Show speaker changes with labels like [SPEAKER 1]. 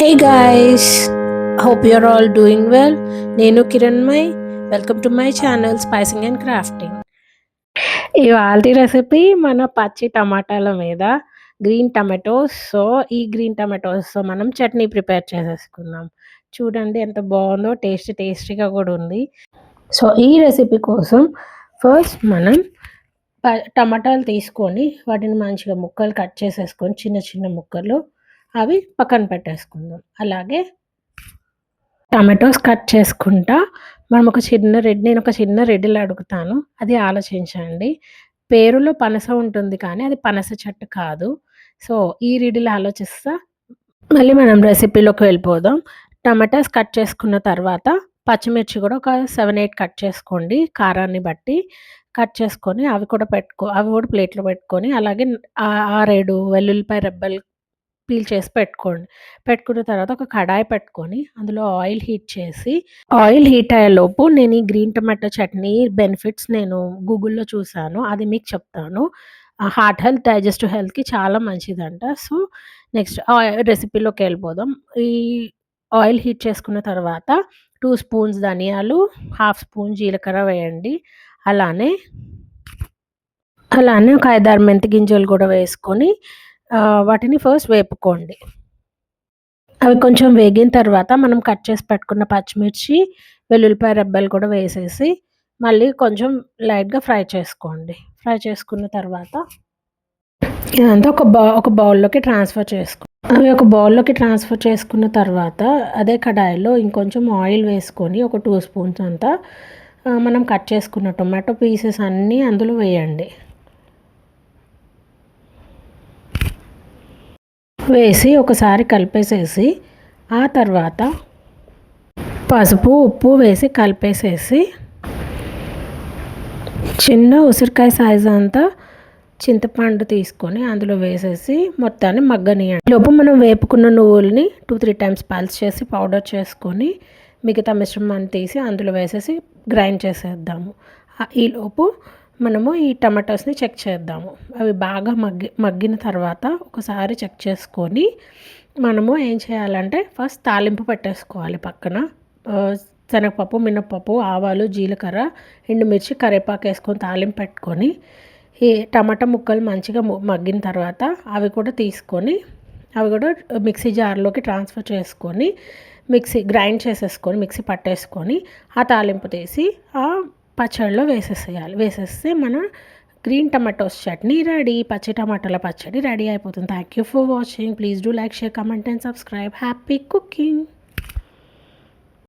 [SPEAKER 1] Hey guys hope you're all doing well నేను Kiran my welcome to my channel spicing and crafting ఇవాళ recipe మన పచ్చి టమాటాల మీద గ్రీన్ టమాటోస్ సో ఈ గ్రీన్ టమాటోస్తో మనం చట్నీ ప్రిపేర్ చేసేసుకుందాం. చూడండి ఎంత బాగుందో టేస్ట్ టేస్టీగా కూడా ఉంది. సో ఈ రెసిపీ కోసం ఫస్ట్ మనం టమాటాలు తీసుకొని వాటిని మంచిగా ముక్కలు కట్ చేసేసుకొని చిన్న చిన్న ముక్కలు అవి పక్కన పెట్టేసుకుందాం. అలాగే టమాటోస్ కట్ చేసుకుంటా. మనం ఒక చిన్న రెడ్ నేను ఒక చిన్న రెడ్డిలో అడుగుతాను. అది ఆలోచించండి. పేరులో పనస ఉంటుంది కానీ అది పనస చెట్టు కాదు. సో ఈ రెడ్డిలో ఆలోచిస్తా. మళ్ళీ మనం రెసిపీలోకి వెళ్ళిపోదాం. టమాటాస్ కట్ చేసుకున్న తర్వాత పచ్చిమిర్చి కూడా ఒక సెవెన్ ఎయిట్ కట్ చేసుకోండి కారాన్ని బట్టి. కట్ చేసుకొని అవి కూడా పెట్టుకో అవి కూడా ప్లేట్లో పెట్టుకొని అలాగే ఆరేడు వెల్లుల్లిపాయ రెబ్బలు పీల్ చేసి పెట్టుకోండి. పెట్టుకున్న తర్వాత ఒక కడాయి పెట్టుకొని అందులో ఆయిల్ హీట్ చేసి ఆయిల్ హీట్ అయ్యేలోపు నేను ఈ గ్రీన్ టమాటో చట్నీ బెనిఫిట్స్ నేను గూగుల్లో చూశాను అది మీకు చెప్తాను. హార్ట్ హెల్త్ డైజెస్టివ్ హెల్త్కి చాలా మంచిదంట. సో నెక్స్ట్ రెసిపీలోకి వెళ్ళిపోదాం. ఈ ఆయిల్ హీట్ చేసుకున్న తర్వాత టూ స్పూన్స్ ధనియాలు హాఫ్ స్పూన్ జీలకర్ర వేయండి. అలానే అలానే ఒక ఐదారు మెంతి గింజలు కూడా వేసుకొని వాటిని ఫస్ట్ వేపుకోండి. అవి కొంచెం వేగిన తర్వాత మనం కట్ చేసి పెట్టుకున్న పచ్చిమిర్చి వెల్లుల్లిపాయ రెబ్బలు కూడా వేసేసి మళ్ళీ కొంచెం లైట్గా ఫ్రై చేసుకోండి. ఫ్రై చేసుకున్న తర్వాత ఇదంతా ఒక బౌ ఒక బౌల్లోకి ట్రాన్స్ఫర్ చేసుకో అవి ఒక బౌల్లోకి ట్రాన్స్ఫర్ చేసుకున్న తర్వాత అదే కడాయిలో ఇంకొంచెం ఆయిల్ వేసుకొని ఒక టూ స్పూన్స్ అంతా మనం కట్ చేసుకున్న టొమాటో పీసెస్ అన్నీ అందులో వేయండి. వేసి ఒకసారి కలిపేసేసి ఆ తర్వాత పసుపు ఉప్పు వేసి కలిపేసేసి చిన్న ఉసిరికాయ సైజు అంతా చింతపండు తీసుకొని అందులో వేసేసి మొత్తాన్ని మగ్గనియండి. లోపు మనం వేపుకున్న నువ్వుల్ని టూ త్రీ టైమ్స్ పల్స్ చేసి పౌడర్ చేసుకొని మిగతా మిశ్రమాన్ని తీసి అందులో వేసేసి గ్రైండ్ చేసేద్దాము. ఈలోపు మనము ఈ టమాటోస్ని చెక్ చేద్దాము. అవి బాగా మగ్గి మగ్గిన తర్వాత ఒకసారి చెక్ చేసుకొని మనము ఏం చేయాలంటే ఫస్ట్ తాలింపు పెట్టేసుకోవాలి పక్కన. శనగపప్పు మినప్పప్పు ఆవాలు జీలకర్ర ఎండుమిర్చి కరివేపాకు వేసుకొని తాలింపు పెట్టుకొని ఈ టమాటా ముక్కలు మంచిగా మగ్గిన తర్వాత అవి కూడా తీసుకొని అవి కూడా మిక్సీ జార్లోకి ట్రాన్స్ఫర్ చేసుకొని మిక్సీ గ్రైండ్ చేసేసుకొని మిక్సీ పట్టేసుకొని ఆ తాలింపు తీసి ఆ పచ్చడిలో వేసేసేయాలి. వేసేస్తే మన గ్రీన్ టమాటోస్ చట్నీ రెడీ. పచ్చి టమాటాల పచ్చడి రెడీ అయిపోతుంది. Thank you for watching please do like share comment and subscribe happy cooking